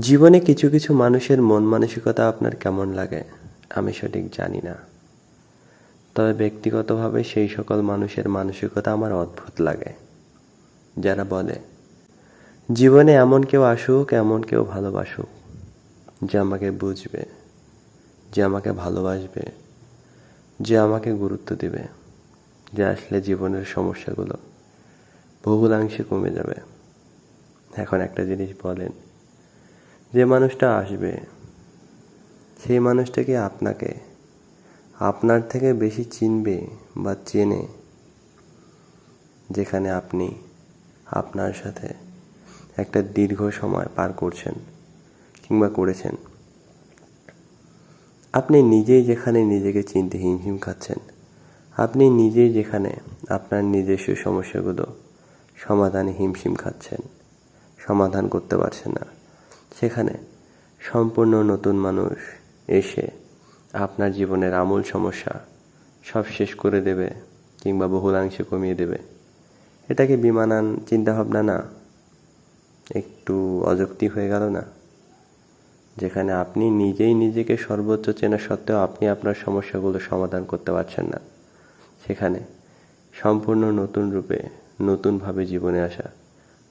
জীবনে কিছু কিছু মানুষের মন মানসিকতা আপনার কেমন লাগে? আমি সঠিক জানি না। তবে ব্যক্তিগতভাবে সেই সকল মানুষের মানসিকতা আমার অদ্ভুত লাগে। যারা বলে, জীবনে এমন কেউ আসুক, এমন কেউ ভালোবাসুক, যে আমাকে বুঝবে, যে আমাকে ভালোবাসবে, যে আমাকে গুরুত্ব দিবে, যে আসলে জীবনের সমস্যাগুলো বহুলাংশে কমে যাবে। এখন একটা জিনিস বলেন যে মানুষটা আসবে, সেই মানুষটাকে আপনাকে, আপনার থেকে বেশি চিনবে বা চেনে যেখানে আপনি আপনার সাথে একটা দীর্ঘ সময় পার করছেন কিংবা করেছেন। আপনি নিজেই যেখানে নিজেকে চিনতে হিমহিম খাচ্ছেন, আপনি নিজেই যেখানে আপনার নিজস্ব সমস্যাগুলো সমাধানে হিমশিম খাচ্ছেন, সমাধান করতে পারছেন না। সেখানে সম্পূর্ণ নতুন মানুষ এসে আপনার জীবনের আমূল সমস্যা সব শেষ করে দেবে কিংবা বহুলাংশে কমিয়ে দেবে। এটা কি বিমানান চিন্তাভাবনা না? একটু অযৌক্তিক হয়ে গেল না? যেখানে আপনি নিজেই নিজেকে সর্বোচ্চ চেনা সত্ত্বেও আপনি আপনার সমস্যাগুলো সমাধান করতে পারছেন না। সেখানে সম্পূর্ণ নতুন রূপে নতুনভাবে জীবনে আসা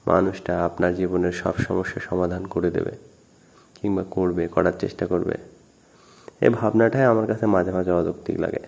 মানুষটা আপনার জীবনের সব সমস্যার সমাধান করে দেবে কিংবা করবে, করার চেষ্টা করবে। এই ভাবনাটাই আমার কাছে মাঝে মাঝে অযৌক্তিক লাগে।